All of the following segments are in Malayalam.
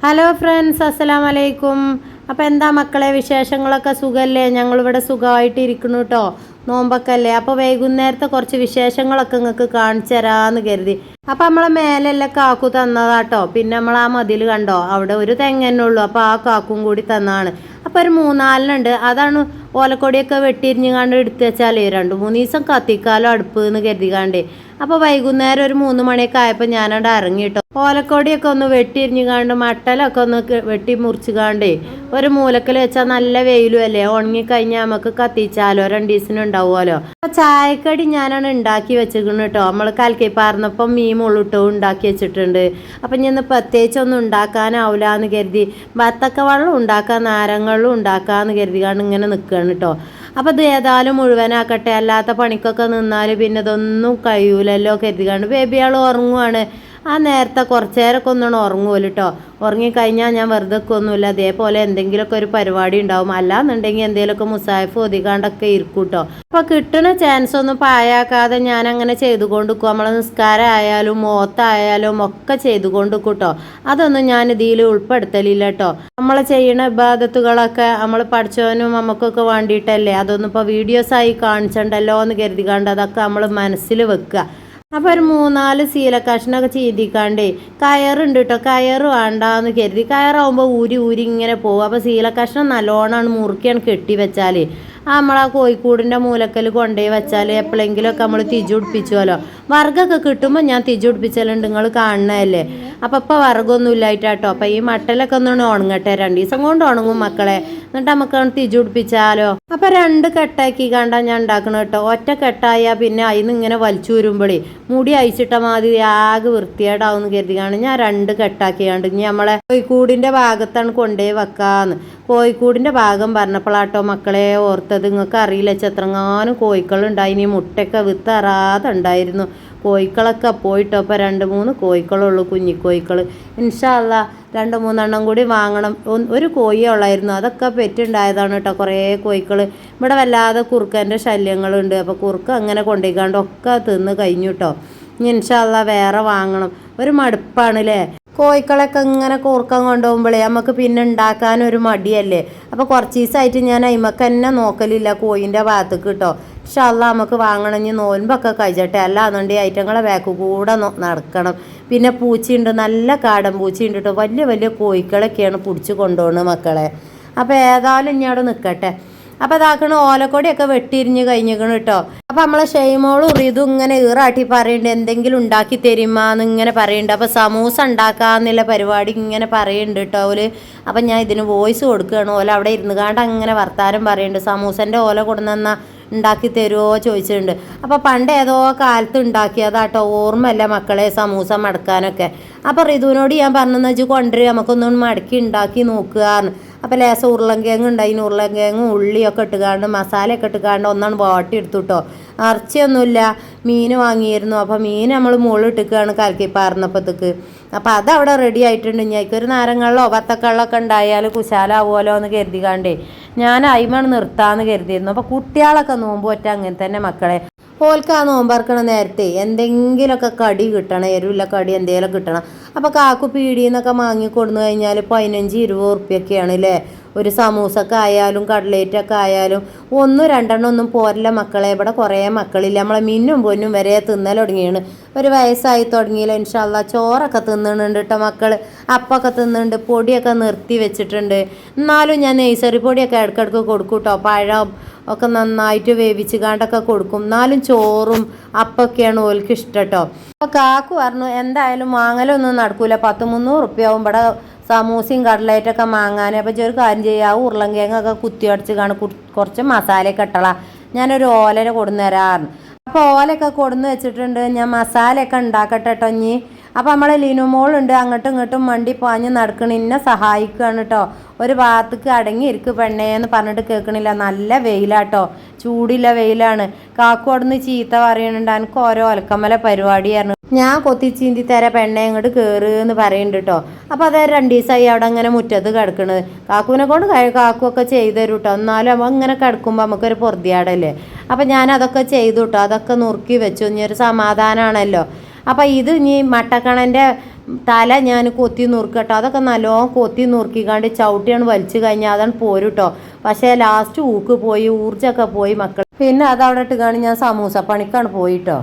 ഹലോ ഫ്രണ്ട്സ് അസ്സലാം വലൈക്കും അപ്പോൾ എന്താ മക്കളെ വിശേഷങ്ങളൊക്കെ സുഖമല്ലേ ഞങ്ങളിവിടെ സുഖമായിട്ട് ഇരിക്കുന്നു കേട്ടോ നോമ്പൊക്കെ അല്ലേ അപ്പോൾ വൈകുന്നേരത്തെ കുറച്ച് വിശേഷങ്ങളൊക്കെ നിങ്ങൾക്ക് കാണിച്ചു തരാമെന്ന് കരുതി. അപ്പോൾ നമ്മളെ മേലെല്ലാം കാക്കു തന്നതാട്ടോ പിന്നെ നമ്മൾ ആ മതിൽ കണ്ടോ? അവിടെ ഒരു തെങ്ങന്നെ ഉള്ളൂ. അപ്പോൾ ആ കാക്കും കൂടി തന്നാണ്. അപ്പോൾ ഒരു മൂന്നാലിനുണ്ട്. അതാണ് ഓലക്കൊടിയൊക്കെ വെട്ടിരിഞ്ഞ് കണ്ട് എടുത്തു വെച്ചാലേ രണ്ട് മൂന്ന് ദിവസം കത്തിക്കാലോ അടുപ്പ് എന്ന് കരുതി കണ്ടേ അപ്പോൾ വൈകുന്നേരം ഒരു മൂന്ന് മണിയൊക്കെ ആയപ്പോൾ ഞാനവിടെ ഇറങ്ങിട്ടോ ഓലക്കൊടിയൊക്കെ ഒന്ന് വെട്ടിയിരിഞ്ഞു കാണ്ട് മട്ടലൊക്കെ ഒന്ന് വെട്ടി മുറിച്ച് കാണ്ടേ ഒരു മൂലക്കൽ വെച്ചാൽ നല്ല വെയിലും അല്ലേ? ഉണങ്ങിക്കഴിഞ്ഞാൽ നമുക്ക് കത്തിച്ചാലോ? രണ്ട് ദിവസത്തിന് ഉണ്ടാവുമല്ലോ? ചായക്കടി ഞാനാണ് ഉണ്ടാക്കി വെച്ചിരിക്കുന്നത് കേട്ടോ. നമ്മൾ കലക്കി പാർന്നപ്പം മീൻ മുള്ളിട്ടോ ഉണ്ടാക്കി വെച്ചിട്ടുണ്ട്. അപ്പം ഞാൻ പ്രത്യേകിച്ചൊന്നും ഉണ്ടാക്കാനാവില്ല എന്ന് കരുതി ബത്തക്ക വെള്ളം ഉണ്ടാക്കാൻ നാരങ്ങളും ഉണ്ടാക്കാമെന്ന് കരുതി കാരണം ഇങ്ങനെ നിൽക്കുകയാണ് കേട്ടോ. അപ്പോൾ ഇത് ഏതായാലും മുഴുവനാക്കട്ടെ. അല്ലാത്ത പണിക്കൊക്കെ നിന്നാൽ പിന്നെ ഇതൊന്നും കഴിയൂലല്ലോ കരുതി കരുതികാണ്ട് ബേബിയാൾ ഉറങ്ങുവാണ്. ആ നേരത്തെ കുറച്ച് നേരമൊക്കെ ഒന്നും ഉറങ്ങുമല്ലോ കേട്ടോ ഉറങ്ങിക്കഴിഞ്ഞാൽ ഞാൻ വെറുതെ ഒന്നുമില്ല അതേപോലെ എന്തെങ്കിലുമൊക്കെ ഒരു പരിപാടി ഉണ്ടാവും. അല്ലാന്നുണ്ടെങ്കിൽ എന്തെങ്കിലുമൊക്കെ മുസാഫ് ഒതുക്കാണ്ടൊക്കെ ഇരിക്കും കേട്ടോ അപ്പോൾ കിട്ടുന്ന ചാൻസ് ഒന്നും പായാക്കാതെ ഞാൻ അങ്ങനെ ചെയ്തുകൊണ്ട് നിൽക്കും നമ്മളെ നിസ്കാരം ആയാലും മോത്തായാലും ഒക്കെ ചെയ്തുകൊണ്ട് നിൽക്കും കേട്ടോ അതൊന്നും ഞാൻ ഇതിൽ ഉൾപ്പെടുത്തലില്ല കേട്ടോ നമ്മൾ ചെയ്യുന്ന ഇബാദത്തുകളൊക്കെ നമ്മൾ പഠിച്ചവനും നമുക്കൊക്കെ വേണ്ടിയിട്ടല്ലേ? അതൊന്നും ഇപ്പോൾ വീഡിയോസായി കാണിച്ചിട്ടുണ്ടല്ലോ എന്ന് കരുതി കണ്ട് അതൊക്കെ നമ്മൾ മനസ്സിൽ വെക്കുക അപ്പോൾ ഒരു മൂന്നാൽ ശീല കഷ്ണമൊക്കെ ചീന്തിക്കാണ്ടേ കയറുണ്ട് കേട്ടോ കയറ് വേണ്ടാന്ന് കരുതി. കയറാവുമ്പോൾ ഊരി ഊരി ഇങ്ങനെ പോകും അപ്പോൾ ശീല കഷ്ണം നല്ലോണമാണ് മുറുക്കിയാണ് കെട്ടി വെച്ചാൽ ആ നമ്മളാ കോഴിക്കൂടിന്റെ മൂലക്കൽ കൊണ്ടുപോയി വെച്ചാൽ എപ്പോഴെങ്കിലുമൊക്കെ നമ്മൾ തിജു പിടിപ്പിച്ചുവല്ലോ വർഗമൊക്കെ കിട്ടുമ്പോൾ ഞാൻ തിജു പിടിപ്പിച്ചാലുണ്ട് നിങ്ങൾ കാണണതല്ലേ അപ്പോൾ ഇപ്പോൾ വർഗമൊന്നും ഇല്ലായിട്ടാട്ടോ. അപ്പോൾ ഈ മട്ടലൊക്കെ ഒന്ന് ഉണങ്ങട്ടെ രണ്ട് ദിവസം കൊണ്ട് ഉണങ്ങും മക്കളെ. എന്നിട്ട് നമുക്ക് തിജു പിടിപ്പിച്ചാലോ അപ്പോൾ രണ്ട് കെട്ടാക്കി കണ്ടാ ഞാൻ ഉണ്ടാക്കണം കേട്ടോ. ഒറ്റ കെട്ടായാൽ പിന്നെ അതിന് ഇങ്ങനെ വലിച്ചു വരുമ്പോഴേ മുടി അയച്ചിട്ട മാതിരി ആകെ വൃത്തിയേടാവും കരുതിയാണ് ഞാൻ രണ്ട് കെട്ടാക്കി കെട്ടാക്കിയാണ്ട് ഇനി നമ്മളെ കോഴിക്കൂടിന്റെ ഭാഗത്താണ് കൊണ്ടുപോയി വെക്കാന്ന്. കോഴിക്കൂടിന്റെ ഭാഗം പറഞ്ഞപ്പോഴാട്ടോ മക്കളെ ഓർത്തത്. നിങ്ങൾക്ക് അറിയില്ല ചെത്രങ്ങാനും കോഴിക്കളുണ്ടായിനി. മുട്ടയൊക്കെ വിത്തറാതെ ഉണ്ടായിരുന്നു. കോഴിക്കളൊക്കെ പോയിട്ടോ ഇപ്പോൾ രണ്ട് മൂന്ന് കോഴിക്കളുള്ളൂ കുഞ്ഞിക്കോഴിക്കൾ ഇൻഷാല്ല രണ്ട് മൂന്നെണ്ണം കൂടി വാങ്ങണം. ഒരു കോഴിയേ ഉള്ളായിരുന്നു. അതൊക്കെ പെറ്റുണ്ടായതാണ് കേട്ടോ കുറേ കോഴിക്കൾ ഇവിടെ വല്ലാതെ കുറുക്കന്റെ ശല്യങ്ങളുണ്ട്. അപ്പോൾ കുറുക്ക് അങ്ങനെ കൊണ്ടുപോയിക്കാണ്ട് ഒക്കെ തിന്ന് കഴിഞ്ഞു കേട്ടോ ഇനി ഇൻഷാല്ല വേറെ വാങ്ങണം. ഒരു മടുപ്പാണല്ലേ കോഴിക്കളൊക്കെ ഇങ്ങനെ കൂർക്കം കൊണ്ടുപോകുമ്പോഴേ നമുക്ക് പിന്നെ ഉണ്ടാക്കാൻ ഒരു മടിയല്ലേ? അപ്പോൾ കുറച്ച് ദിവസമായിട്ട് ഞാൻ അയിമക്ക് തന്നെ നോക്കലില്ല കോഴിന്റെ ഭാഗത്തേക്ക് കേട്ടോ പക്ഷെ അല്ല നമുക്ക് വാങ്ങണമെങ്കിൽ നോൻപൊക്കെ കഴിച്ചട്ടെ. അല്ലാന്നുണ്ടെങ്കിൽ ഐറ്റങ്ങളെ ബാക്ക് കൂടെ നടക്കണം. പിന്നെ പൂച്ചയുണ്ട് നല്ല കാടൻ പൂച്ചയുണ്ട് കേട്ടോ വലിയ വലിയ കോഴിക്കളൊക്കെയാണ് പിടിച്ച് കൊണ്ടുപോകുന്നത് മക്കളെ. അപ്പോൾ ഏതായാലും ഇനി അവിടെ നിൽക്കട്ടെ അപ്പോൾ അതാക്കണ ഓലക്കൊടിയൊക്കെ വെട്ടിരിഞ്ഞ് കഴിഞ്ഞിരിക്കണം കേട്ടോ. അപ്പോൾ നമ്മളെ ഷെയ്മോളും ഇതും ഇങ്ങനെ ഈറാട്ടി പറയുന്നുണ്ട് എന്തെങ്കിലും ഉണ്ടാക്കി തരുമാന്ന് ഇങ്ങനെ പറയുന്നുണ്ട് അപ്പോൾ സമൂസ ഉണ്ടാക്കാന്നുള്ള പരിപാടി ഇങ്ങനെ പറയുന്നുണ്ട് കേട്ടോ ഓൽ. അപ്പം ഞാൻ ഇതിന് വോയിസ് കൊടുക്കുകയാണ്. ഓല അവിടെ ഇരുന്ന് കാണ്ട് അങ്ങനെ വർത്താനം പറയുന്നുണ്ട് സമൂസന്റെ ഓല കൊണ്ടുവന്ന ഉണ്ടാക്കി തരുമോ ചോദിച്ചിട്ടുണ്ട്. അപ്പോൾ പണ്ട് ഏതോ കാലത്ത് ഉണ്ടാക്കിയതാട്ടോ ഓർമ്മയല്ല മക്കളെ സമൂസ മടക്കാനൊക്കെ. അപ്പോൾ റിതുവിനോട് ഞാൻ പറഞ്ഞെന്ന് വെച്ചാൽ കൊണ്ടുവരിക നമുക്കൊന്നും മടക്കി ഉണ്ടാക്കി നോക്കുകയെന്ന് അപ്പോൾ ലേശം ഉരുളൻകിഴങ്ങ് ഉണ്ടായിന്. ഉരുളൻകിഴങ്ങും ഉള്ളിയൊക്കെ ഇട്ടുകാണ്ട് മസാലയൊക്കെ ഇട്ടുകാണ്ട് ഒന്നാണ് വാട്ടി എടുത്തു കേട്ടോ ഇറച്ചിയൊന്നുമില്ല. മീൻ വാങ്ങിയിരുന്നു. അപ്പോൾ മീൻ നമ്മൾ മുകളിൽ ഇട്ടിക്കുകയാണ് കലക്കി പാർന്നപ്പോഴത്തേക്ക് അപ്പോൾ അതവിടെ റെഡി ആയിട്ടുണ്ട്. ഞങ്ങൾക്ക് ഒരു നാരങ്ങളിലോ വത്തക്കള്ളൊക്കെ ഉണ്ടായാൽ കുശാലാവുമല്ലോ എന്ന് കരുതികാണ്ടേ ഞാൻ അയിമാണ് നിർത്താമെന്ന് കരുതിയിരുന്നു. അപ്പോൾ കുട്ടികളൊക്കെ നോമ്പ് പറ്റാൻ അങ്ങനെ തന്നെ മക്കളെ. ഓൽക്ക് ആ നോമ്പറക്കണ നേരത്തെ എന്തെങ്കിലുമൊക്കെ കടി കിട്ടണം എരിവില്ല കടി എന്തെങ്കിലും കിട്ടണം. അപ്പോൾ കാക്കു പീടിയെന്നൊക്കെ വാങ്ങി കൊടുന്നു കഴിഞ്ഞാൽ പതിനഞ്ച് ഇരുപത് ഉറുപ്പ്യൊക്കെയാണ് അല്ലേ ഒരു സമൂസൊക്കെ ആയാലും കട്ലേറ്റൊക്കെ ആയാലും ഒന്നും രണ്ടെണ്ണം ഒന്നും പോരല്ല മക്കളെ. ഇവിടെ കുറേ മക്കളില്ല. നമ്മളെ മിന്നും പൊന്നും വരെ തിന്നൽ തുടങ്ങിയാണ്. ഒരു വയസ്സായി തുടങ്ങിയില്ല ഇൻഷാല്ല ചോറൊക്കെ തിന്നുന്നുണ്ട് കേട്ടോ മക്കൾ അപ്പൊക്കെ തിന്നുന്നുണ്ട് പൊടിയൊക്കെ നിർത്തി വെച്ചിട്ടുണ്ട്. എന്നാലും ഞാൻ നെയ്സറി പൊടിയൊക്കെ ഇടയ്ക്കിടയ്ക്ക് കൊടുക്കും കേട്ടോ പഴം ഒക്കെ നന്നായിട്ട് വേവിച്ച് കാണ്ടൊക്കെ കൊടുക്കും. എന്നാലും ചോറും അപ്പൊക്കെയാണ് ഓൽക്ക് ഇഷ്ടം കേട്ടോ അപ്പോൾ കാക്കു പറഞ്ഞു എന്തായാലും വാങ്ങലൊന്നും നടക്കൂല. പത്ത് മുന്നൂറ് റുപ്യാവും ഇവിടെ സമൂസയും കടലേറ്റൊക്കെ മാങ്ങാനും. അപ്പോൾ ഒരു കാര്യം ചെയ്യുക ഉരുളൻകിഴങ്ങൊക്കെ കുത്തി അടിച്ച് കാണും കുറച്ച് മസാലയൊക്കെ ഇട്ടള. ഞാനൊരു ഓലര കൊടുന്നു തരാറ് അപ്പോൾ ഓലയൊക്കെ കൊടുന്ന് വെച്ചിട്ടുണ്ട്. ഞാൻ മസാലയൊക്കെ ഉണ്ടാക്കട്ടെ കേട്ടോ ഇനി അപ്പോൾ നമ്മളെ ലിനുമോളുണ്ട് അങ്ങോട്ടും ഇങ്ങോട്ടും വണ്ടി പാഞ്ഞ് നടക്കണ. ഇന്നെ സഹായിക്കുകയാണ് കേട്ടോ ഒരു ഭാഗത്തേക്ക് അടങ്ങിയിരിക്കും പെണ്ണേ എന്ന് പറഞ്ഞിട്ട് കേൾക്കണില്ല. നല്ല വെയിലാട്ടോ ചൂടില്ല വെയിലാണ്. കാക്കു അവിടുന്ന് ചീത്ത പറയുന്നുണ്ട് എനിക്ക് ഓരോ ഒലക്കമ്മല പരിപാടിയായിരുന്നു. ഞാൻ കൊത്തി ചീന്തി തര പെണ്ണെ ഇങ്ങോട്ട് കയറുക എന്ന് പറയുന്നുണ്ട് കേട്ടോ അപ്പോൾ അത് രണ്ട് ദിവസമായി അവിടെ അങ്ങനെ മുറ്റത്ത് കിടക്കണത് കാക്കുവിനെ കൊണ്ട് കാക്കുവൊക്കെ ചെയ്തു തരും കേട്ടോ എന്നാലും നമ്മൾ ഇങ്ങനെ കിടക്കുമ്പോൾ നമുക്കൊരു പൊറുതിയാടല്ലേ. അപ്പോൾ ഞാൻ അതൊക്കെ ചെയ്തു കേട്ടോ അതൊക്കെ നുറുക്കി വെച്ചു. ഇനി ഒരു സമാധാനമാണല്ലോ അപ്പോൾ ഇത് ഇനി മട്ടക്കണന്റെ തല ഞാൻ കൊത്തി നുറുക്കട്ടോ അതൊക്കെ നല്ലോണം കൊത്തി നുറുക്കിക്കാണ്ട് ചവിട്ടിയാണ് വലിച്ചു കഴിഞ്ഞാൽ അതാണ് പോരുട്ടോ പക്ഷേ ലാസ്റ്റ് ഊക്ക് പോയി ഊർജമൊക്കെ പോയി മക്കൾ പിന്നെ അതവിടെ ഇട്ട് ഇട്ടുകാണ് ഞാൻ സമൂസ പണിക്കാണ് പോയിട്ടോ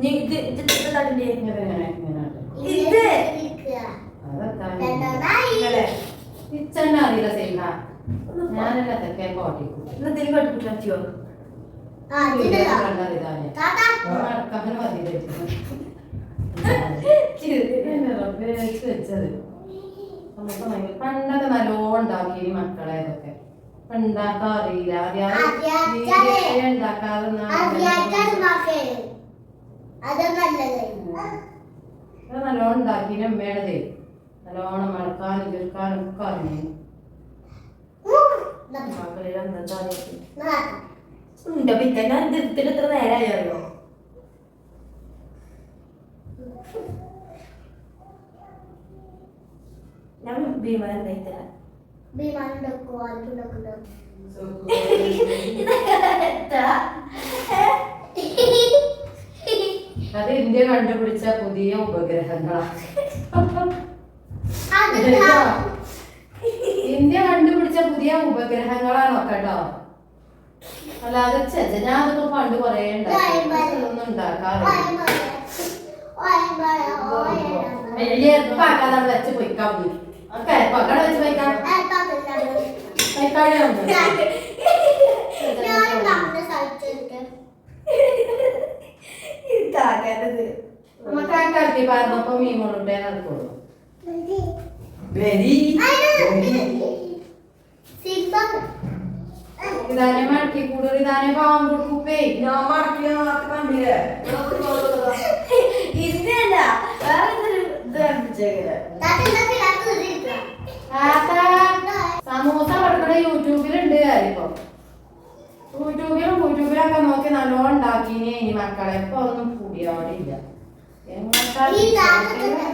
അറിയില്ല ഞാനല്ല പണ്ടൊക്കെ നല്ലോണം ഉണ്ടാക്കി ഈ മക്കളെ ഇതൊക്കെ. അറിയില്ല. ആദ്യം ഉണ്ടാക്കാതെ അത് നല്ലോണം ഉണ്ടാക്കിന് അമ്മേടതേ നല്ലോണം മടക്കാനും ചെറുക്കാനും ഒക്കെ അറിഞ്ഞു. ഉണ്ട് പിന്നെ എടുത്തിട്ട് എത്ര നേരമായി അറിയോ ഞാൻ ഭീമൻ എന്താ വിമാനം ഉണ്ടാക്കുന്നുണ്ടോ അത് ഇന്ത്യ കണ്ടുപിടിച്ച പുതിയ ഉപഗ്രഹങ്ങളാണ് ഇന്ത്യ കണ്ടുപിടിച്ച പുതിയ ഉപഗ്രഹങ്ങളാണ് കേട്ടോ? അല്ലാതെ അത് ഞാൻ അതൊക്കെ പണ്ട് കൊറേ ഉണ്ടാക്കി ഒന്നും ഉണ്ടാക്കാറില്ല. വലിയ അവിടെ വെച്ച് പൊയ്ക്കാൻ പോയി. ഓക്കെ എപ്പാക്കട വെച്ച് പൊയ്ക്കാൻ പൊയ്ക്കാളിയൊന്നും ഇതാകരുത് നമുക്ക് ആ കട്ടി പറഞ്ഞപ്പോ മീൻ കൊണ്ടുട്ടേ നടക്കുള്ളൂ. വെരി. ഇതാനെ മടക്കി കൂടുതൽ ഇതാനെ പാവം കൊടുക്കുപ്പേ ഞാൻ മടക്കിയ കണ്ടില്ലേ? ഇന്നല്ല വേറെ എന്തൊരു ഇത്. കണ്ടിച്ചേക്കൽ? സമൂസ കൊടുക്കണ യൂട്യൂബിലുണ്ട് ഇപ്പൊ യൂട്യൂബിലും യൂട്യൂബിലൊക്കെ നോക്കി നല്ലോണം ഉണ്ടാക്കിനെ ഇനി മക്കളെ. ഇപ്പൊ ഒന്നും പുടിയാവിടില്ല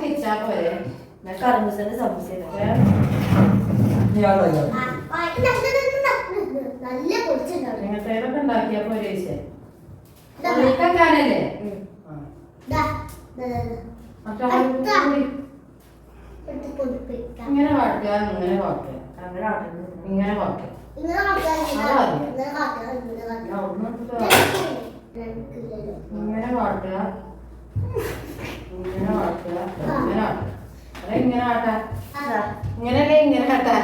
തിരിച്ചാ പോരെ? കർമ്മസന്റെ സംശയം നല്ല പൊടിച്ചുണ്ടാവും. എങ്ങനത്തേലൊക്കെ ഉണ്ടാക്കിയാ പോരെ ചോദിച്ചേ ഇങ്ങനെ വാട്ടുക ഇങ്ങനെ വാട്ടുക അങ്ങനെ ആട്ടുന്നു ഇങ്ങനെ വാട്ടുക ഞാൻ ഒന്നും ഇട്ടിട്ട് ഇങ്ങനെ വാട്ടുക ഇങ്ങനെ വാട്ടുക ഇങ്ങനെ ആട്ടുക അതെ ഇങ്ങനെ ആട്ടാ ഇങ്ങനല്ലേ ഇങ്ങനെ ആട്ടാ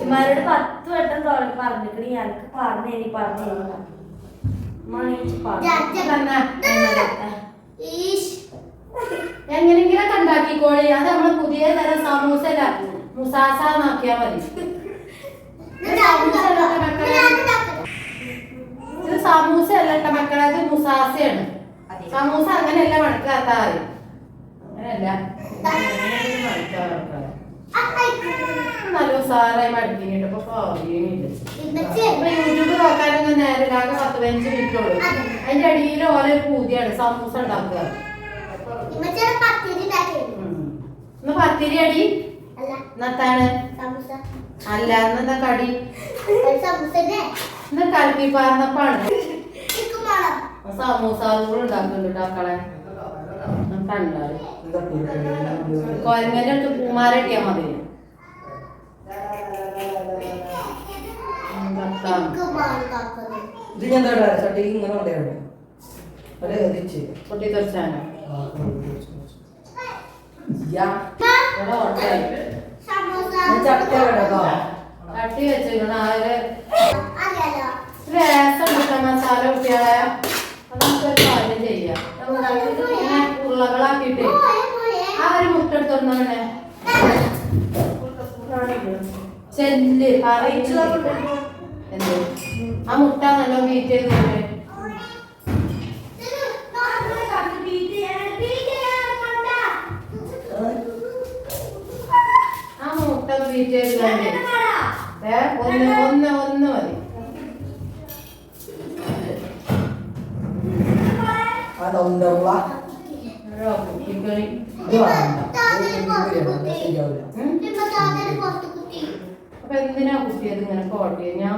ഇമാരോട് പത്ത് വട്ടം തോന്നി പറഞ്ഞിക്കണി എനിക്ക് പറഞ്ഞു ഇനി പറഞ്ഞു മണിച്ച് പറഞ്ഞു എങ്ങനെങ്കിലും ഉണ്ടാക്കിക്കോളി അത് നമ്മൾ പുതിയ തരം സമൂസ അല്ല മുസാസ നോക്കിയാ മതി ഇത് സമൂസ അല്ല കേട്ടോ മക്കളെ അത് മുസാസയാണ് സമൂസ അങ്ങനെയല്ല എല്ലാം ആരും അങ്ങനെയല്ല. നല്ല ഉസാറായി യൂട്യൂബ് നോക്കാനൊന്നും പത്ത് പതിനഞ്ച് മിനിറ്റ് ഉള്ളൂ. അതിന്റെ അടിയിൽ ഓരോ പൂതിയാണ്. സമൂസ ഉണ്ടാക്കുക. ഉം. ഇന്ന് പത്തിരി അടി? അല്ല. കടി? ഇന്ന് പാർന്നപ്പാണ് സമൂസ കൂടെ ഉണ്ടാക്കുന്നുണ്ട് മക്കളെ. കണ്ടാൽ. കൊരങ്ങന്റെ അടുത്ത് പൂമാരട്ടിയാ മതി. ഇത് ഞാൻ എന്താ ചട്ടി ഇങ്ങനെ കൊണ്ടുപോയി അത് എതിച്ച് പൊട്ടി തെറിച്ചാനോ ചട്ട ആര്? രസം മസാല കുട്ടികളെ. നമുക്കൊരു കാര്യം ചെയ്യാം ഉരുളകളാക്കിയിട്ട്. ആ ഒരു മുട്ട എടുത്തോണ്ടേ ചെല്ല് എന്ത്? ആ മുട്ട നല്ല ബീറ്റ് ചെയ്തിട്ട് ആ മുട്ട ബീറ്റ് ചെയ്ത് തന്നെ. ഒന്ന് ഒന്ന് ഒന്ന് മതി. കുട്ടിക്കളി ഇത് വേണ്ട. ശരിയാവില്ല? അപ്പൊ എന്തിനാ കുത്തിയത് ഇങ്ങനെ കോട്ടിയത് ഞാൻ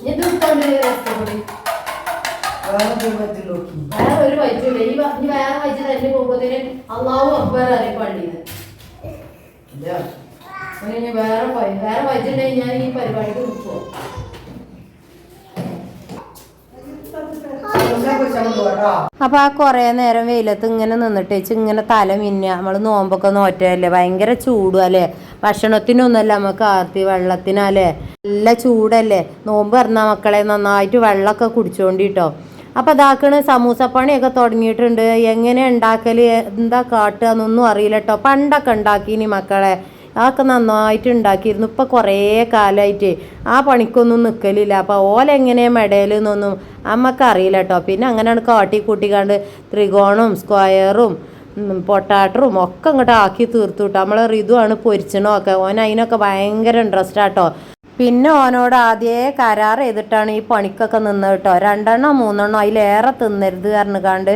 ഇനി ഇത് വരൂ rest കൂടി. വേറെ നോക്കി. വേറെ ഒരു വയറ്റില്ല ഈ ഇനി വേറെ വയറ്റ് തന്നെ പോകുന്നതിന് അള്ളാഹു അക്ബർ അറിയും അങ്ങനെ ഇനി വേറെ വേറെ വയറ്റുണ്ടെങ്കിൽ ഞാൻ ഈ പരിപാടിക്ക് നിൽക്കുമോ അപ്പോൾ ആ കുറേ നേരം വെയിലത്ത് ഇങ്ങനെ നിന്നിട്ട് ഇങ്ങനെ തല മിന്ന നമ്മൾ നോമ്പൊക്കെ നോറ്റല്ലേ ഭയങ്കര ചൂടും അല്ലേ? ഭക്ഷണത്തിനൊന്നുമല്ല നമുക്ക് ആർത്തി വെള്ളത്തിനല്ലേ? നല്ല ചൂടല്ലേ? നോമ്പ് പറഞ്ഞ മക്കളെ നന്നായിട്ട് വെള്ളമൊക്കെ കുടിച്ചോണ്ടിട്ടോ. അപ്പൊ അതാക്കണ് സമൂസ പണിയൊക്കെ തുടങ്ങിയിട്ടുണ്ട്. എങ്ങനെ ഉണ്ടാക്കൽ എന്താ കാട്ടുക എന്നൊന്നും അറിയില്ല കേട്ടോ പണ്ടൊക്കെ ഉണ്ടാക്കിനി മക്കളെ. അതൊക്കെ നന്നായിട്ട് ഉണ്ടാക്കിയിരുന്നു. ഇപ്പം കുറേ കാലമായിട്ട് ആ പണിക്കൊന്നും നിൽക്കലില്ല അപ്പോൾ ഓലെങ്ങനെ മെഡയിൽ നിന്നൊന്നും അമ്മയ്ക്ക് അറിയില്ല കേട്ടോ പിന്നെ അങ്ങനെയാണ് കാട്ടി കൂട്ടിക്കാണ്ട് ത്രികോണവും സ്ക്വയറും പൊട്ടാട്ടറും ഒക്കെ അങ്ങോട്ട് ആക്കി തീർത്തു കേട്ടോ നമ്മളെ ഋതുവാണ് പൊരിച്ചണമൊക്കെ ഓൻ അതിനൊക്കെ ഭയങ്കര ഇൻട്രസ്റ്റ് ആട്ടോ പിന്നെ ഓനോട് ആദ്യേ കരാർ ചെയ്തിട്ടാണ് ഈ പണിക്കൊക്കെ നിന്നത് കേട്ടോ രണ്ടെണ്ണോ മൂന്നെണ്ണോ അതിലേറെ തിന്നരുത് പറഞ്ഞുകാണ്ട്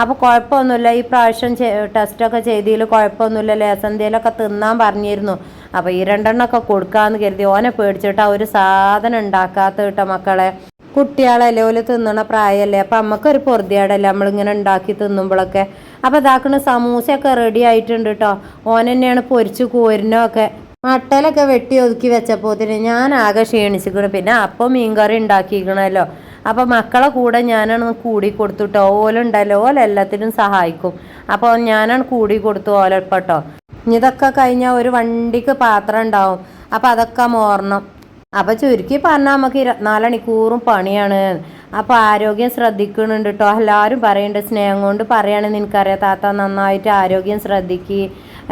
അപ്പോൾ കുഴപ്പമൊന്നുമില്ല. ഈ പ്രാവശ്യം ടെസ്റ്റൊക്കെ ചെയ്തതിൽ കുഴപ്പമൊന്നുമില്ല. ലേസന്തയിലൊക്കെ തിന്നാൻ പറഞ്ഞിരുന്നു. അപ്പോൾ ഈ രണ്ടെണ്ണമൊക്കെ കൊടുക്കാമെന്ന് കരുതി. ഓനെ പേടിച്ചിട്ട് ആ ഒരു സാധനം ഉണ്ടാക്കാത്ത കേട്ടോ മക്കളെ. കുട്ടികളല്ലേ ഓൽ തിന്നണ പ്രായമല്ലേ അപ്പം നമുക്കൊരു പൊറുതിയാടല്ലേ നമ്മളിങ്ങനെ ഉണ്ടാക്കി തിന്നുമ്പോഴൊക്കെ അപ്പം ഇതാക്കണ സമൂസയൊക്കെ റെഡി ആയിട്ടുണ്ട് കേട്ടോ. ഓൻ തന്നെയാണ് പൊരിച്ച് കോരിനൊക്കെ. മട്ടലൊക്കെ വെട്ടി ഒതുക്കി വെച്ചപ്പോത്തിന് ഞാൻ ആകെ ക്ഷീണിച്ചിരിക്കണം. പിന്നെ അപ്പം മീൻകറി ഉണ്ടാക്കിക്കണല്ലോ. അപ്പോൾ മക്കളെ കൂടെ ഞാനാണ് കൂടി കൊടുത്തുട്ടോ ഓലുണ്ടല്ലോ ഓല എല്ലാത്തിനും സഹായിക്കും. അപ്പോൾ ഞാനാണ് കൂടി കൊടുത്തു ഓലപ്പെട്ടോ. ഇതൊക്കെ കഴിഞ്ഞാൽ ഒരു വണ്ടിക്ക് പാത്രം ഉണ്ടാവും. അപ്പോൾ അതൊക്കെ മോറണം അപ്പോൾ ചുരുക്കി പറഞ്ഞാൽ നമുക്ക് ഇരുപത്തിനാല് മണിക്കൂറും പണിയാണ്. അപ്പോൾ ആരോഗ്യം ശ്രദ്ധിക്കുന്നുണ്ട് കേട്ടോ എല്ലാവരും പറയുന്നുണ്ട് സ്നേഹം കൊണ്ട് പറയുകയാണെന്ന് എനിക്കറിയാം. താത്ത നന്നായിട്ട് ആരോഗ്യം ശ്രദ്ധിക്കുക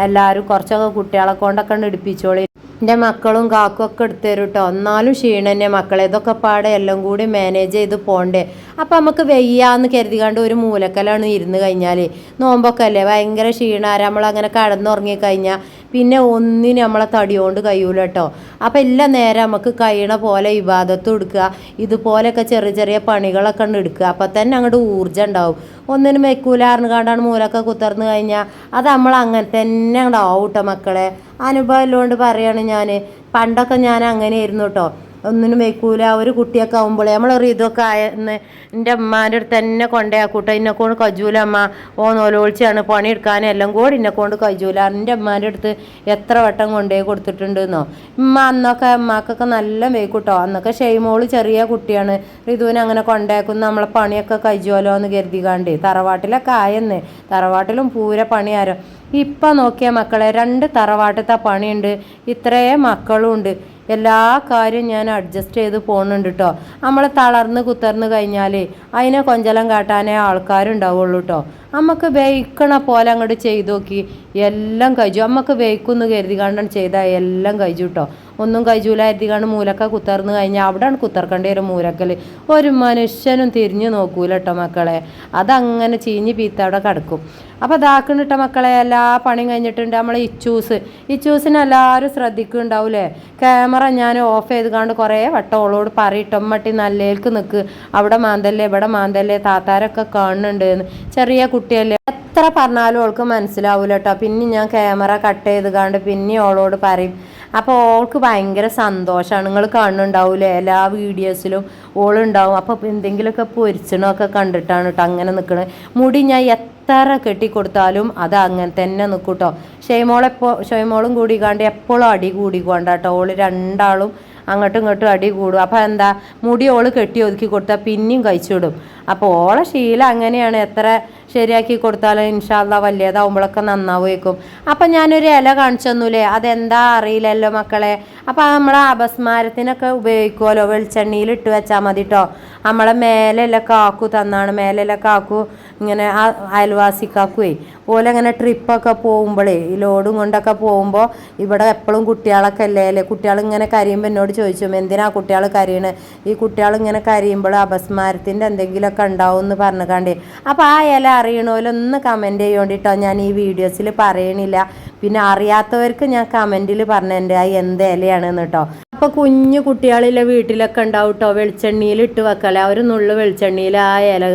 എല്ലാവരും കുറച്ചൊക്കെ കുട്ടികളെ കൊണ്ടൊക്കെ ഉണ്ട് എടുപ്പിച്ചോളി. എന്റെ മക്കളും കാക്കും ഒക്കെ എടുത്തു തരും കേട്ടോ എന്നാലും ക്ഷീണന്നെ മക്കളെ. ഇതൊക്കെ പാടെ എല്ലാം കൂടി മാനേജ് ചെയ്ത് പോണ്ടേ. അപ്പം നമുക്ക് വെയ്യാന്ന് കരുതികാണ്ട് ഒരു മൂലക്കലാണ് ഇരുന്ന് കഴിഞ്ഞാൽ നോമ്പൊക്കെ അല്ലേ? ഭയങ്കര ക്ഷീണാര നമ്മളങ്ങനെ കടന്നുറങ്ങി കഴിഞ്ഞാൽ പിന്നെ ഒന്നിന് നമ്മളെ തടി കൊണ്ട് കഴിയൂല കേട്ടോ അപ്പം എല്ലാ നേരം നമുക്ക് കഴിയണ പോലെ ഇബാദത്തും എടുക്കുക ഇതുപോലെയൊക്കെ ചെറിയ ചെറിയ പണികളൊക്കെ ഉണ്ട് എടുക്കുക. അപ്പം തന്നെ അങ്ങോട്ട് ഊർജം ഉണ്ടാവും. ഒന്നിനും വെക്കൂലാറിന് കണ്ടാണ് മൂലൊക്കെ കുത്തർന്ന് കഴിഞ്ഞാൽ അത് നമ്മൾ അങ്ങനെ തന്നെ അങ്ങോട്ടാവും കേട്ടോ മക്കളെ. അനുഭവം ഉള്ളതുകൊണ്ട് പറയാണ് ഞാൻ പണ്ടൊക്കെ ഞാൻ അങ്ങനെ ആയിരുന്നു കേട്ടോ ഒന്നിനും വെക്കൂല. ഒരു കുട്ടിയൊക്കെ ആകുമ്പോഴേ നമ്മൾ ഇതൊക്കെ ആയെന്ന് എന്റെ അമ്മാന്റെ അടുത്ത് തന്നെ കൊണ്ടേക്കൂട്ടോ എന്നെ കൊണ്ട് കജൂല അമ്മ. ഓ നോലോളിച്ചാണ് പണിയെടുക്കാനും എല്ലാം കൂടി എന്നെ കൊണ്ട് കജൂല. എന്റെ അമ്മാന്റെ അടുത്ത് എത്ര വട്ടം കൊണ്ടുപോയി കൊടുത്തിട്ടുണ്ടെന്നോ? ഉമ്മ അന്നൊക്കെ അമ്മക്കൊക്കെ നല്ല വേക്കൂട്ടോ അന്നൊക്കെ ഷെയ്മോൾ ചെറിയ കുട്ടിയാണ്. ഋതുവിനെ അങ്ങനെ കൊണ്ടേക്കും നമ്മളെ പണിയൊക്കെ കഴിച്ചുവല്ലോ എന്ന് കരുതികാണ്ട് തറവാട്ടിലൊക്കെ ആയെന്ന്. തറവാട്ടിലും പൂര പണിയാരോ? ഇപ്പം നോക്കിയ മക്കളെ രണ്ട് തറവാട്ടത്തെ പണിയുണ്ട്. ഇത്രയേ മക്കളും ഉണ്ട് എല്ലാ കാര്യവും ഞാൻ അഡ്ജസ്റ്റ് ചെയ്ത് പോകുന്നുണ്ട് കേട്ടോ നമ്മൾ തളർന്ന് കുത്തർന്ന് കഴിഞ്ഞാൽ അതിനെ കൊഞ്ചലം കാട്ടാനേ ആൾക്കാരുണ്ടാവുള്ളൂ കേട്ടോ നമുക്ക് വേയിക്കണ പോലെ അങ്ങോട്ട് ചെയ്തു നോക്കി. എല്ലാം കഴിച്ചു നമുക്ക് വേയിക്കുന്നു കരുതി കണ്ടാണ് ചെയ്താൽ എല്ലാം കഴിച്ചു കേട്ടോ ഒന്നും കഴിച്ചൂല കരുതി കണ്ട് മൂലക്ക കുത്തർന്ന് കഴിഞ്ഞാൽ അവിടെയാണ് കുത്തർക്കേണ്ടി വരും മൂലക്കൽ ഒരു മനുഷ്യനും തിരിഞ്ഞു നോക്കൂല കേട്ടോ മക്കളെ. അതങ്ങനെ ചീഞ്ഞ് പീത്ത അവിടെ കിടക്കും. അപ്പോൾ ഇതാക്കണിട്ട മക്കളെ എല്ലാ പണിയും കഴിഞ്ഞിട്ടുണ്ട് നമ്മൾ ഇച്ചൂസ്. ഇച്ചൂസിന് എല്ലാവരും ശ്രദ്ധിക്കുന്നുണ്ടാവൂലേ? ക്യാമറ ഞാൻ ഓഫ് ചെയ്ത് കണ്ട് കുറേ വട്ടം ഓളോട് പറയിട്ടൊമ്മട്ടി നല്ലേൽക്ക് നിൽക്ക് അവിടെ മാന്തല്ലേ ഇവിടെ മാന്തല്ലേ താത്താരൊക്കെ കാണുന്നുണ്ട് ചെറിയ കുട്ടിയല്ലേ. എത്ര പറഞ്ഞാലും ഓൾക്ക് മനസ്സിലാവൂല കേട്ടോ പിന്നെ ഞാൻ ക്യാമറ കട്ട് ചെയ്ത് കണ്ട് പിന്നെ ഓളോട് പറയും അപ്പോൾ ഓൾക്ക് ഭയങ്കര സന്തോഷമാണ് നിങ്ങൾ കാണുന്നുണ്ടാവൂലേ എല്ലാ വീഡിയോസിലും ഓളുണ്ടാവും. അപ്പോൾ എന്തെങ്കിലുമൊക്കെ പൊരിച്ചണമൊക്കെ കണ്ടിട്ടാണ് കേട്ടോ അങ്ങനെ നിൽക്കണത് മുടി ഞാൻ എത്ര കെട്ടിക്കൊടുത്താലും അത് അങ്ങനെ തന്നെ നിൽക്കും കേട്ടോ ഷെയ്മോളെപ്പോൾ ഷെയ്മോളും കൂടി കണ്ട് എപ്പോഴും അടി കൂടിക്കൊണ്ടാട്ടോ ഓൾ രണ്ടാളും അങ്ങോട്ടും ഇങ്ങോട്ടും അടി കൂടും. അപ്പോൾ എന്താ? മുടി ഓൾ കെട്ടി ഒതുക്കി കൊടുത്താൽ പിന്നെയും കഴിച്ചിടും. അപ്പോൾ ഓളെ ശീലം അങ്ങനെയാണ്. എത്ര ശരിയാക്കി കൊടുത്താൽ ഇൻഷാല്ല വലിയതാവുമ്പോഴൊക്കെ നന്നാവുമായിരിക്കും. അപ്പം ഞാനൊരു ഇല കാണിച്ചു തന്നൂലേ? അതെന്താ അറിയില്ലല്ലോ മക്കളെ. അപ്പം നമ്മൾ അപസ്മാരത്തിനൊക്കെ ഉപയോഗിക്കുമല്ലോ വെളിച്ചെണ്ണയിൽ ഇട്ട് വെച്ചാൽ മതി കേട്ടോ നമ്മളെ മേലെല്ലാം കാക്കു തന്നാണ്. മേലെല്ലാം കാക്കു ഇങ്ങനെ ആ അയൽവാസിക്കാക്കുവേ പോലെ അങ്ങനെ ട്രിപ്പൊക്കെ പോകുമ്പോഴേ ഈ ലോഡും കൊണ്ടൊക്കെ പോകുമ്പോൾ ഇവിടെ എപ്പോഴും കുട്ടികളൊക്കെ അല്ലേ? അല്ലേ? കുട്ടികൾ ഇങ്ങനെ കരയുമ്പോൾ എന്നോട് ചോദിച്ചു എന്തിനാ കുട്ടികൾ കരയണേ? ഈ കുട്ടികൾ ഇങ്ങനെ കരയുമ്പോൾ അപസ്മാരത്തിന്റെ എന്തെങ്കിലുമൊക്കെ ഉണ്ടാവും എന്ന് പറഞ്ഞുകാണ്ടേ അപ്പോൾ ആ ഇല അറിയണോലൊന്ന് കമന്റ് ചെയ്യോണ്ടിട്ടോ. ഞാൻ ഈ വീഡിയോസിൽ പറയണില്ല. പിന്നെ അറിയാത്തവർക്ക് ഞാൻ കമന്റിൽ പറഞ്ഞതിന്റെ ആ എന്ത് ഇലയാണെന്ന് കേട്ടോ അപ്പോൾ കുഞ്ഞു കുട്ടികളിലെ വീട്ടിലൊക്കെ ഉണ്ടാവും കേട്ടോ വെളിച്ചെണ്ണയിൽ ഇട്ട് വെക്കല. ഒരു നുള്ളു വെളിച്ചെണ്ണയിൽ ആ ഇല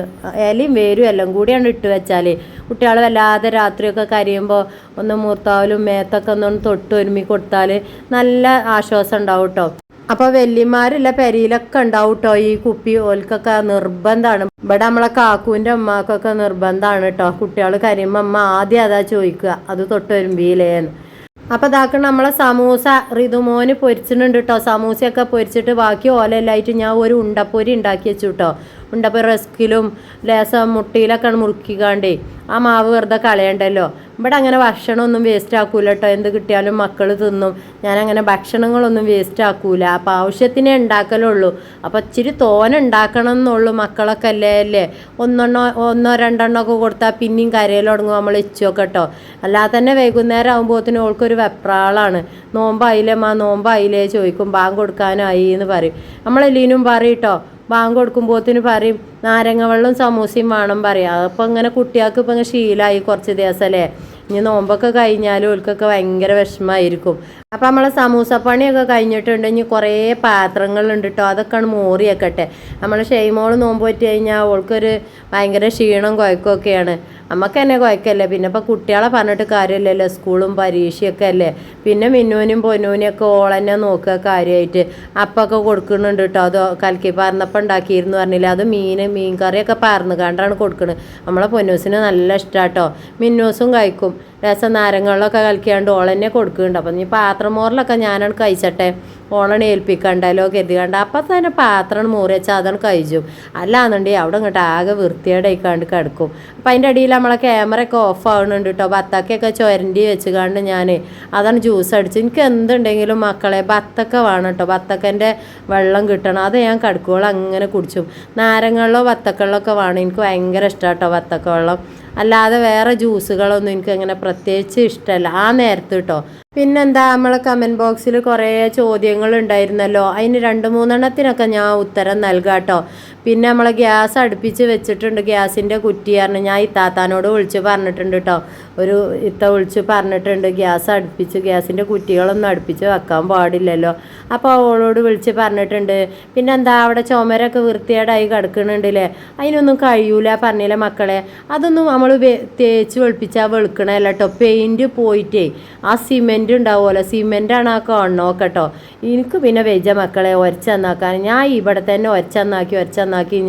ഇലയും വേരും എല്ലാം കൂടിയാണ് ഇട്ട് വെച്ചാൽ കുട്ടികൾ വല്ലാതെ രാത്രിയൊക്കെ കരയുമ്പോൾ ഒന്ന് മൂർത്താവലും മേത്തൊക്കെ ഒന്നൊന്ന് തൊട്ട് ഒരുമി കൊടുത്താൽ നല്ല ആശ്വാസം ഉണ്ടാവും കേട്ടോ അപ്പോൾ വല്യമാരുള്ള പെരിയിലൊക്കെ ഉണ്ടാവും കേട്ടോ ഈ കുപ്പി ഓൽക്കൊക്കെ നിർബന്ധമാണ് ഇവിടെ നമ്മളെ കാക്കൂന്റെ അമ്മക്കൊക്കെ നിർബന്ധമാണ് കേട്ടോ കുട്ടികൾ കരിയുമ്പോ അമ്മ ആദ്യം അതാ ചോദിക്കുക. അത് തൊട്ട് വരുമ്പീലേന്ന് അപ്പോൾ ഇതാക്കണ നമ്മളെ സമൂസ ഋതുമോന് പൊരിച്ചിട്ടുണ്ട് കേട്ടോ സമൂസയൊക്കെ പൊരിച്ചിട്ട് ബാക്കി ഓലയിലായിട്ട് ഞാൻ ഒരു ഉണ്ടപ്പൊരി ഉണ്ടാക്കി വെച്ചു കേട്ടോ ഉണ്ടപ്പൊരി റസ്കിലും ലേസം മുട്ടിയിലൊക്കെയാണ് മുറുക്കിക്കാണ്ടേ. ആ മാവ് വെറുതെ കളയണ്ടല്ലോ. ഇവിടെ അങ്ങനെ ഭക്ഷണമൊന്നും വേസ്റ്റ് ആക്കൂല കേട്ടോ എന്ത് കിട്ടിയാലും മക്കൾ തിന്നും. ഞാൻ അങ്ങനെ ഭക്ഷണങ്ങളൊന്നും വേസ്റ്റ് ആക്കൂല. അപ്പം ആവശ്യത്തിനേ ഉണ്ടാക്കലുള്ളൂ അപ്പം ഇച്ചിരി തോന ഉണ്ടാക്കണം എന്നുള്ളൂ മക്കളൊക്കെ അല്ലേ അല്ലേ? ഒന്നെണ്ണോ ഒന്നോ രണ്ടെണ്ണോ ഒക്കെ കൊടുത്താൽ പിന്നെയും കരയിൽ തുടങ്ങും നമ്മൾ ഇച്ചൊക്കെ കേട്ടോ അല്ലാതെ തന്നെ വൈകുന്നേരം ആകുമ്പോഴത്തേനും ഓൾക്കൊരു വെപ്രാളാണ്. നോമ്പായില്ലേ മാ നോമ്പായില്ലേ? ചോദിക്കും. ബാങ്ക് കൊടുക്കാനായി എന്ന് പറയും. നമ്മളെല്ലീനും പറയും കേട്ടോ ബാങ്ക് കൊടുക്കുമ്പോഴത്തേന് പറയും നാരങ്ങ വെള്ളം സമൂസയും വേണം പറയാം. അപ്പം ഇങ്ങനെ കുട്ടികൾക്ക് ഇപ്പം ശീലമായി കുറച്ച് ദിവസം അല്ലേ ഇനി നോമ്പൊക്കെ കഴിഞ്ഞാലും ഓൽക്കൊക്കെ ഭയങ്കര വിഷമമായിരിക്കും. അപ്പം നമ്മളെ സമൂസ പണിയൊക്കെ കഴിഞ്ഞിട്ടുണ്ട്. ഇനി കുറേ പാത്രങ്ങളുണ്ട് കേട്ടോ അതൊക്കെയാണ് മോറിയൊക്കെട്ടെ. നമ്മൾ ഷെയ്മോൾ നോമ്പ് പറ്റി കഴിഞ്ഞാൽ അവൾക്കൊരു ഭയങ്കര ക്ഷീണം കുഴക്കമൊക്കെയാണ് നമുക്ക് തന്നെ കുഴക്കല്ലേ പിന്നെ ഇപ്പം കുട്ടികളെ പറഞ്ഞിട്ട് കാര്യമില്ലല്ലോ. സ്കൂളും പരീക്ഷയൊക്കെ അല്ലേ? പിന്നെ മിന്നൂനും പൊന്നൂനും ഒക്കെ ഓളെന്നെ നോക്കുക കാര്യമായിട്ട്. അപ്പൊക്കെ കൊടുക്കുന്നുണ്ട് കേട്ടോ അത് കലക്കി പാർന്നപ്പം ഉണ്ടാക്കിയിരുന്നു പറഞ്ഞില്ല? അത് മീൻ മീൻ കറിയൊക്കെ പാർന്ന് കണ്ടാണ് കൊടുക്കുന്നത് നമ്മളെ പൊന്നൂസിന് നല്ല ഇഷ്ടാട്ടോ മിന്നൂസും കഴിക്കും. രസം നാരങ്ങളിലൊക്കെ കലക്കിയാണ്ട് ഓളെന്നെ കൊടുക്കുന്നുണ്ട്. അപ്പം നീ പാത്രം മോറിലൊക്കെ കഴിച്ചട്ടെ. ഓളനെ ഏൽപ്പിക്കണ്ടല്ലോ കരുതി കണ്ട അപ്പം തന്നെ പാത്രം മൂറി വെച്ചാൽ അതാണ് കഴിച്ചു അല്ലാന്നുണ്ടെങ്കിൽ അവിടെ ഇങ്ങോട്ട് ആകെ വൃത്തിയേടായിക്കാണ്ട് കിടക്കും. അപ്പം അതിന്റെ അടിയിൽ നമ്മളെ ക്യാമറ ഒക്കെ ഓഫ് ആവുന്നുണ്ട് കേട്ടോ ബത്തക്കൊക്കെ ചുരണ്ടി വെച്ച് കണ്ട് ഞാൻ അതാണ് ജ്യൂസ് അടിച്ച് എനിക്ക് എന്തുണ്ടെങ്കിലും മക്കളെ ബത്തക്ക വേണം കേട്ടോ ബത്തക്കന്റെ വെള്ളം കിട്ടണം. അത് ഞാൻ കടുക്കോളം അങ്ങനെ കുടിച്ചു. നാരങ്ങളിലോ ബത്തക്കകളിലോ ഒക്കെ വേണം. എനിക്ക് ഭയങ്കര ഇഷ്ടമാണ് കേട്ടോ ബത്തക്ക വെള്ളം അല്ലാതെ വേറെ ജ്യൂസുകളൊന്നും എനിക്ക് അങ്ങനെ പ്രത്യേകിച്ച് ഇഷ്ടമല്ല ആ നേരത്ത് കേട്ടോ പിന്നെന്താ നമ്മളെ കമന്റ് ബോക്സിൽ കുറേ ചോദ്യങ്ങൾ ഉണ്ടായിരുന്നല്ലോ അതിന് രണ്ട് മൂന്നെണ്ണത്തിനൊക്കെ ഞാൻ ഉത്തരം നൽകാം കേട്ടോ പിന്നെ നമ്മളെ ഗ്യാസ് അടുപ്പിച്ച് വെച്ചിട്ടുണ്ട് ഗ്യാസിന്റെ കുറ്റി ഞാൻ ഞാൻ താത്താനോട് വിളിച്ച് പറഞ്ഞിട്ടുണ്ട് കേട്ടോ ഒരു ഇത്ത വിളിച്ച് പറഞ്ഞിട്ടുണ്ട് ഗ്യാസ് അടുപ്പിച്ച് ഗ്യാസിന്റെ കുറ്റികളൊന്നും അടുപ്പിച്ച് വെക്കാൻ പാടില്ലല്ലോ. അപ്പോൾ അവളോട് വിളിച്ച് പറഞ്ഞിട്ടുണ്ട് പിന്നെ എന്താ അവിടെ ചുമരൊക്കെ വൃത്തികേടായി കിടക്കണുണ്ടല്ലേ അതിനൊന്നും കഴിയൂല പറഞ്ഞില്ലേ മക്കളെ. അതൊന്നും നമ്മൾ തേച്ച് വെളുപ്പിച്ചാൽ വെളുക്കണേ കേട്ടോ പെയിന്റ് പോയിട്ടേ ആ സിമെന്റ് ഉണ്ടാവുമല്ലോ. സിമെന്റാണ് ആ കാണണമൊക്കെ കേട്ടോ എനിക്ക് പിന്നെ വെജ മക്കളെ ഒരച്ചന്നാക്കാൻ. ഞാൻ ഇവിടെ തന്നെ ഒരച്ചന്നാക്കി ഒരച്ചന്നാക്കി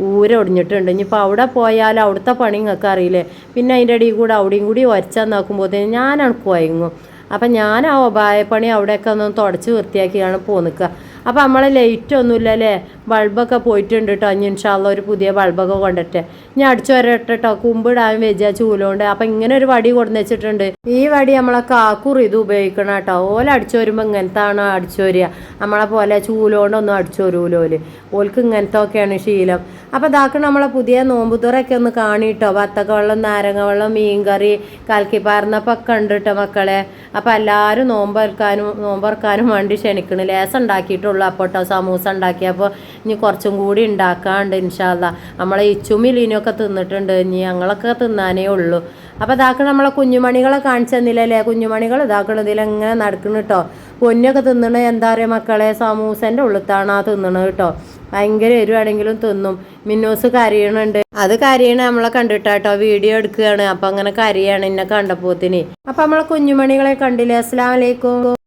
ഊര ഒടിഞ്ഞിട്ടുണ്ട്. ഇനിയിപ്പോൾ അവിടെ പോയാൽ അവിടുത്തെ പണി നിങ്ങൾക്ക് അറിയില്ലേ? പിന്നെ അതിന്റെ ഇടയിൽ കൂടെ അവിടെയും കൂടി ഒരച്ചന്നാക്കുമ്പോഴത്തേന് ഞാനാണ് കുഴങ്ങും അപ്പം ഞാൻ ആ ഉപായപ്പണി അവിടെയൊക്കെ ഒന്ന് തുടച്ച് വൃത്തിയാക്കിയാണ് പോന്നിക്കുക. അപ്പം നമ്മളെ ലൈറ്റ് ഒന്നുമില്ല അല്ലേ ബൾബൊക്കെ പോയിട്ടുണ്ട് കേട്ടോ ഇനി ഇൻഷാല്ല ഒരു പുതിയ ബൾബൊക്കെ കൊണ്ടിട്ടെ ഞാൻ അടിച്ചു വരട്ടെ കേട്ടോ കുമ്പിടാൻ വെച്ചാൽ ചൂലുകൊണ്ട് അപ്പം ഇങ്ങനെ ഒരു വടി കൊടുന്ന് വെച്ചിട്ടുണ്ട്. ഈ വടി നമ്മളെ കാക്കൂർ ഇത് ഉപയോഗിക്കണം കേട്ടോ ഓല അടിച്ചു വരുമ്പോൾ ഇങ്ങനത്താണ് അടിച്ചു വരിക. നമ്മളെ പോലെ ചൂലോണ്ടൊന്നും അടിച്ചു വരൂല ഓൽ. ഓൽക്ക് ഇങ്ങനത്തെ ഒക്കെയാണ് ശീലം. അപ്പോൾ ഇതാക്കണം നമ്മളെ പുതിയ നോമ്പുതുറയൊക്കെ ഒന്ന് കാണിട്ടോ വത്തക്ക വെള്ളം നാരങ്ങ വെള്ളം മീൻകറി കലക്കി പാർന്നപ്പോൾ ഒക്കെ ഉണ്ട് മക്കളെ. അപ്പം എല്ലാവരും നോമ്പറക്കാനും നോമ്പറക്കാനും വേണ്ടി ക്ഷണിക്കണ്. ലേസം ഉണ്ടാക്കിയിട്ടുള്ളൂ അപ്പോൾ സമൂസ ഉണ്ടാക്കിയപ്പോൾ ഇനി കുറച്ചും കൂടി ഉണ്ടാക്കാണ്ട് ഇൻഷാല്ല നമ്മളെ ഇച്ചും ഇലീനൊക്കെ തിന്നിട്ടുണ്ട്. ഇനി ഞങ്ങളൊക്കെ തിന്നാനേ ഉള്ളൂ. അപ്പോൾ ഇതാക്കണം നമ്മളെ കുഞ്ഞുമണികളെ കാണിച്ചു തന്നില്ലല്ലേ? കുഞ്ഞുമണികൾ ഇതാക്കണം ഇതിലെങ്ങനെ നടക്കണം കേട്ടോ പൊന്നൊക്കെ തിന്നണ എന്താ പറയുക മക്കളെ? സമൂസന്റെ ഉള്ളിത്താണ് ആ തിന്നണത് കേട്ടോ ഭയങ്കര എരുവാണെങ്കിലും തിന്നും. മിന്നൂസ് കരയണുണ്ട്. അത് കരയണ നമ്മളെ കണ്ടിട്ടാട്ടോ വീഡിയോ എടുക്കുകയാണ് അപ്പം അങ്ങനെ കരയാണ് എന്നെ കണ്ടപ്പോത്തിന്. അപ്പം നമ്മളെ കുഞ്ഞുമണികളെ കണ്ടില്ലേ? അസ്സലാമലൈക്കും